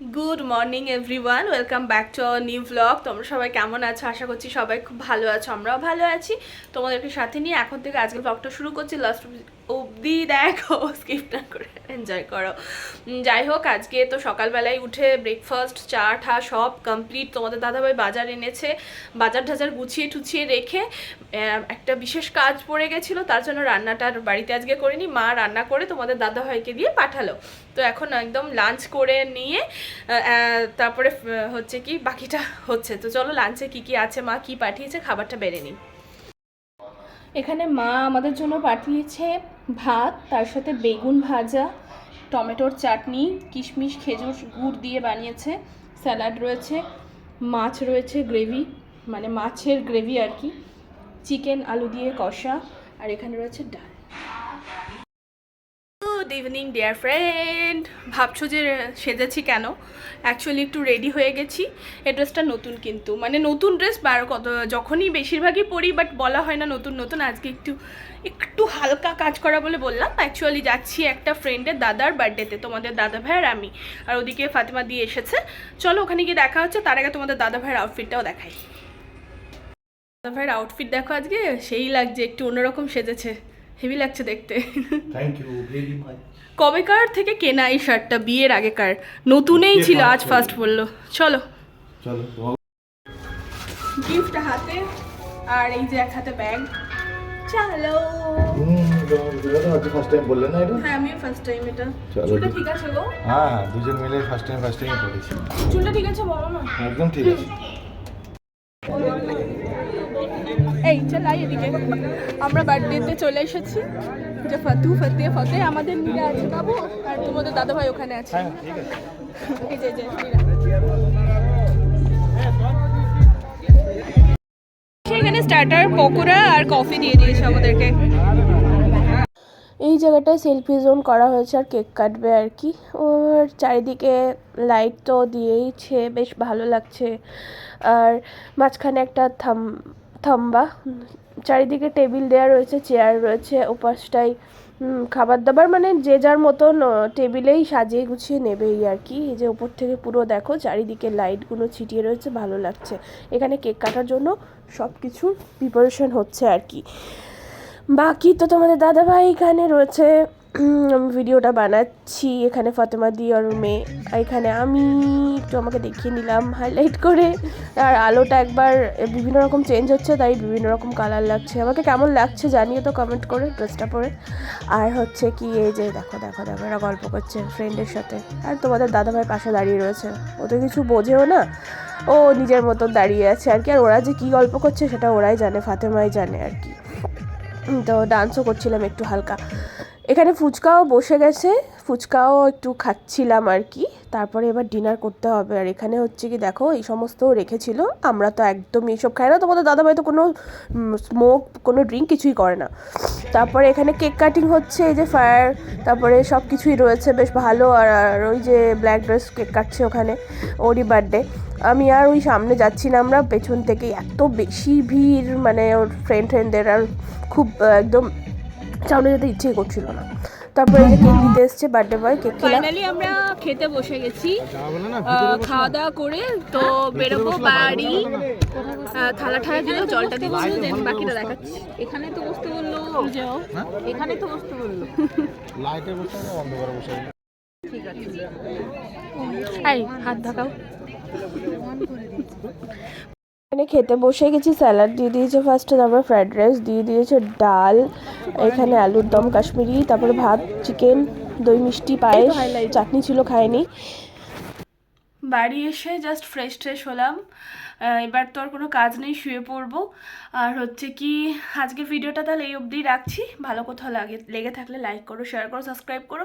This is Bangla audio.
Good morning everyone welcome back to our new blog তোমরা সবাই কেমন আছো? আশা করছি সবাই খুব ভালো আছো, আমরাও ভালো আছি। তোমাদেরকে সাথে নিয়ে এখন থেকে আজকে ব্লগটা শুরু করছি। লাস্ট অবধি দেখো স্কিপ না করে এনজয় করো। যাই হোক, আজকে তো সকালবেলায় উঠে ব্রেকফাস্ট চা, ঠা সব কমপ্লিট তোমাদের দাদাভাই বাজার এনেছে, বাজার ঠাজার গুছিয়ে টুছিয়ে রেখে একটা বিশেষ কাজ পড়ে গেছিল। তার জন্য রান্নাটার বাড়িতে আজকে করিনি। মা রান্না করে তোমাদের দাদাভাইকে দিয়ে পাঠালো। তো এখন একদম লাঞ্চ করে নিয়ে তারপরে হচ্ছে কি, বাকিটা হচ্ছে। তো চলো লাঞ্চে কি কি আছে, মা কি পাঠিয়েছে, খাবারটা বেড়ে নিই। এখানে মা আমাদের জন্য পাঠিয়েছে ভাত, তার সাথে বেগুন ভাজা, টমেটোর চাটনি, কিশমিশ, খেজুর গুড় দিয়ে বানিয়েছে, স্যালাড রয়েছে, মাছ রয়েছে, গ্রেভি মানে মাছের গ্রেভি আর কি, চিকেন, আলু দিয়ে কষা, আর এখানে রয়েছে ডাল। গুড ইভিনিং ডিয়ার ফ্রেন্ড ভাবছ যে সেজেছি কেন? অ্যাকচুয়ালি একটু রেডি হয়ে গেছি। এই ড্রেসটা নতুন কিন্তু। মানে নতুন ড্রেস বার কত, যখনই বেশিরভাগই পরি বাট বলা হয় না নতুন নতুন। আজকে একটু একটু হালকা কাজ করা বলে বললাম। অ্যাকচুয়ালি যাচ্ছি একটা ফ্রেন্ডের দাদার বার্থডেতে তোমাদের দাদা ভাই আর আমি। আর ওদিকে ফাতিমা দিয়ে এসেছে। চলো ওখানে গিয়ে দেখা হচ্ছে। তার আগে তোমাদের দাদা ভাইয়ের আউটফিটটাও দেখাই। দাদা ভাইয়ের আউটফিট দেখো আজকে। সেই লাগছে, একটু অন্যরকম সেজেছে। হেভি লাগছে দেখতে। থ্যাংক ইউ ভেরি মাচ কবেকার থেকে কেনা এই শার্টটা? বিয়ের আগেকার। নতুনেই ছিল আজ ফার্স্ট বলল। চলো। চলো গিফট হাতে আর এই যে এক হাতে ব্যাগ চলো। ফার্স্ট টাইম বললে না এটা? হ্যাঁ ফার্স্ট টাইম এটা। চুলটা ঠিক আছে গো? হ্যাঁ দুজন মিলে ফার্স্ট টাইম ফার্স্ট টাইম করেছি চুলটা ঠিক আছে বলো না। একদম ঠিক আছে। এই চল আই এদিকে। আমরা বার্থডেতে চলে এসেছি। যে ফাতু ফতে ফতে আমাদের মিলে আছে বাবু আর তোমাদের দাদা ভাই ওখানে আছে। হ্যাঁ ঠিক আছে। এই যে, যে, মীরা। এখানে স্টার্টার পকোড়া আর কফি দিয়ে দিয়েছে আমাদেরকে। এই জায়গাটায় সেলফি জোন করা হয়েছে আর কেক কাটবে আর কি। ওর চারিদিকে লাইট তো দিয়েইছে বেশ ভালো লাগছে। আর মাঝখানে একটা থাম থাম্বা। চারিদিকে টেবিল দেওয়া রয়েছে, চেয়ার রয়েছে ওপাশটায় খাবার দাবার মানে যে যার মতন টেবিলেই সাজিয়ে গুছিয়ে নেবেই আর কি। এই যে উপর থেকে পুরো দেখো, চারিদিকে লাইটগুলো ছিটিয়ে রয়েছে, ভালো লাগছে। এখানে কেক কাটার জন্য সব কিছুর প্রিপারেশন হচ্ছে আর কি। বাকি তো তোমাদের দাদাভাই এখানে রয়েছে। আমি ভিডিওটা বানাচ্ছি, এখানে ফাতেমা দি আর মেয়ে। এখানে আমি একটু আমাকে দেখিয়ে নিলাম হাইলাইট করে। আর আলোটা একবার বিভিন্ন রকম চেঞ্জ হচ্ছে, তাই বিভিন্ন রকম কালার লাগছে। আমাকে কেমন লাগছে জানিয়ে তো কমেন্ট করে ড্রেসটা পরে। আর হচ্ছে কি, এই যে দেখো দেখো দেখো, এরা গল্প করছে ফ্রেন্ডের সাথে। আর তোমাদের দাদাভাই পাশে দাঁড়িয়ে রয়েছে। ও তো কিছু বোঝেও না। ও নিজের মতন দাঁড়িয়ে আছে আর কি। আর ওরা যে কী গল্প করছে সেটা ওরাই জানে, ফাতেমাই জানে আর কি। তো ডান্সও করছিলাম একটু হালকা। এখানে ফুচকাও বসে গেছে, ফুচকাও একটু খাচ্ছিলাম আর কি। তারপরে এবার ডিনার করতে হবে। আর এখানে হচ্ছে কি দেখো, এই সমস্ত রেখেছিল। আমরা তো একদম এইসব খাই না। তোমাদের দাদাভাই তো কোনো স্মোক কোনো ড্রিঙ্ক কিছুই করে না। তারপরে এখানে কেক কাটিং হচ্ছে, এই যে ফায়ার তারপরে সব কিছুই রয়েছে, বেশ ভালো। আর আর ওই যে ব্ল্যাক ড্রেস কেক কাটছে ওখানে, ওরই বার্থডে আমি আর ওই সামনে যাচ্ছি না আমরা, পেছন থেকে এত বেশি ভিড় মানে ওর ফ্রেন্ড ফ্রেন্ডদের আর খুব, একদম সামনে যেতে ইচ্ছেই করছিল না। তারপরে এই যে কেক দিতে এসছে বার্থডে বয় কেক ফাইনালি আমরা খেতে বসে গেছি। খাওয়া দাওয়া করে তো বেরোবো বাড়ি। থালা ঠালা দিল জলটা দিচ্ছি দেন বাকিটা দেখাচ্ছি। এখানে তো বসতে বলল। যাও। এখানে তো বসতে বলল। লাইটে বসে আছে অন্ধকারে বসে ঠিক আছে। এই হাত ঢাকাও। এখানে খেতে বসে গেছি স্যালাড দিয়ে দিয়েছে ফার্স্টে তারপর ফ্রাইড রাইস দিয়ে দিয়েছে ডাল, এখানে আলুর দম, কাশ্মীরি, তারপর ভাত চিকেন দই, মিষ্টি, পায়েস, চাটনি ছিল, খায়নি। বাড়ি এসে জাস্ট ফ্রেশ ট্রেশ হলাম। এবার তো আর কোনো কাজ নেই, শুয়ে পড়ব। আর হচ্ছে কি, আজকের ভিডিওটা তাহলে এই অবধিই রাখছি। ভালো কোথাও লাগে, লেগে থাকলে লাইক করো শেয়ার করো সাবস্ক্রাইব করো।